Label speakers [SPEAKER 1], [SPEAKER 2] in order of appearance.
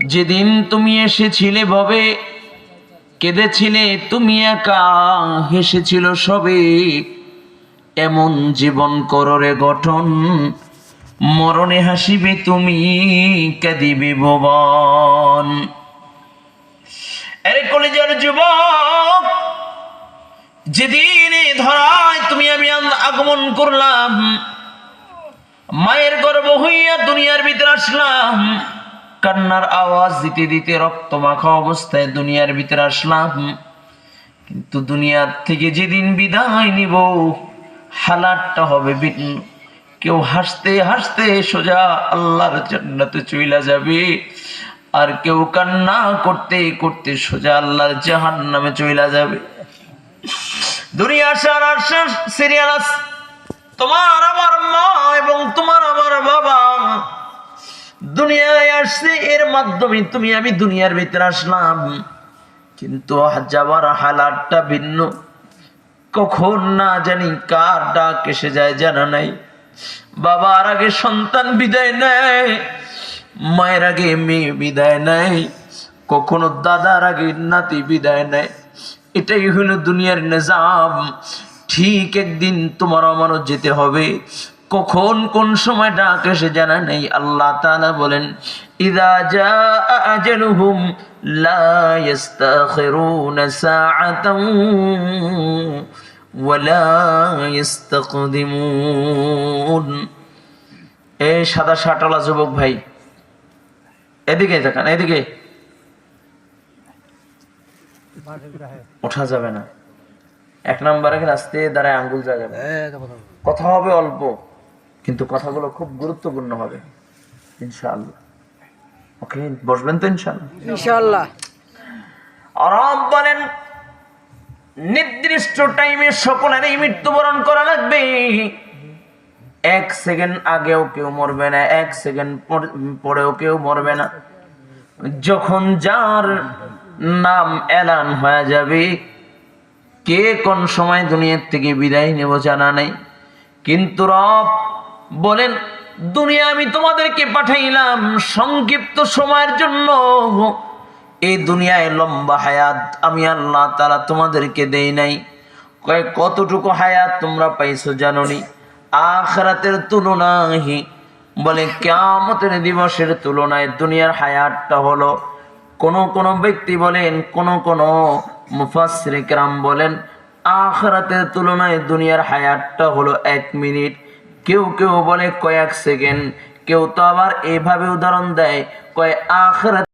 [SPEAKER 1] যেদিন তুমি এসেছিলে ভবে, কেঁদেছিলে তুমি একা, হেসেছিল সবে। এমন জীবন কররে গঠন, মরণে হাসিবে তুমি, কাঁদিবে ভুবন। আরে কলেজের যুবক, যেদিন ধরায় তুমি আমি আগমন করলাম, মায়ের গর্ভ হইয়া দুনিয়ার ভিতরে আসলাম। কান্নার আওয়াজ দিতে দিতে রক্ত মাখা অবস্থায় দুনিয়ার ভিতরে আসলাম। কিন্তু দুনিয়ার থেকে যেদিন বিদায় নিব, হালাতটা হবে ভিন্ন। কেউ হাসতে হাসতে সোজা আল্লাহর জান্নাতে চইলা যাবে। আর কেউ কান্না করতে করতে সোজা আল্লাহর জাহান নামে চইলা যাবে। দুনিয়া আশ্বাস সিরিয়াল তোমার আমার মা এবং তোমার দুনিয়ায় আসছে, এর মাধ্যমে তুমি, আমি দুনিয়ার ভিতরে আসলাম। কিন্তু যাবার হালাতটা ভিন্ন। কখন না জানি কার ডাক এসে যায় জানা নাই। বাবার আগে সন্তান বিদায় নেয়, মায়ের আগে মেয়ে বিদায় নেয়, কখনো দাদার আগে নাতি বিদায় নেয়। এটাই হলো দুনিয়ার নিজাম। ঠিক একদিন তোমার আমারও যেতে হবে। কখন কোন সময় ডাক এসে জানা নেই আল্লাহ তাআলা বলেন ইদা জা আজালুহুম লা ইস্তাখিরুনা সাআতান ওয়ালা ইস্তাকদিমুন। এই সাদা শার্টওয়ালা যুবক ভাই এদিকে দেখান এদিকে। ওঠা যাবে না। এক নম্বরে রাস্তে দাঁড়ায় আঙ্গুল যাবে। কথা হবে অল্প। কিন্তু কথাগুলো খুব গুরুত্বপূর্ণ হবে ইনশাআল্লাহ। ওকে বসবেন তো ইনশাআল্লাহ?
[SPEAKER 2] ইনশাআল্লাহ।
[SPEAKER 1] বলেন নির্দিষ্ট টাইমে সকলেরই মৃত্যুবরণ করা লাগবে। এক সেকেন্ড আগেও কেউ মরবে না এক সেকেন্ড পরেও কেউ মরবে না। যখন যার নাম এলান হয়ে যাবে কে কোন সময় দুনিয়ার থেকে বিদায় নেব জানা নেই। কিন্তু রব বলেন, দুনিয়া আমি তোমাদেরকে পাঠাইলাম সংক্ষিপ্ত সময়ের জন্য। এই দুনিয়ায় লম্বা হায়াত আমি আল্লাহ তারা তোমাদেরকে দেই নাই। কয়, কতটুকু হায়াত তোমরা পাইছো জাননি? আখরাতের তুলনাহি বলে কেমতের দিবসের তুলনায় দুনিয়ার হায়াতটা হলো। কোন কোন ব্যক্তি বলেন, কোন কোন মুফাসসিরে কেরাম বলেন, আখরাতের তুলনায় দুনিয়ার হায়াতটা হলো এক মিনিট। কেউ কেউ বলে কয়েক সেকেন্ড কেউ তো আবার এভাবে উদাহরণ দেয় কয় আখরাত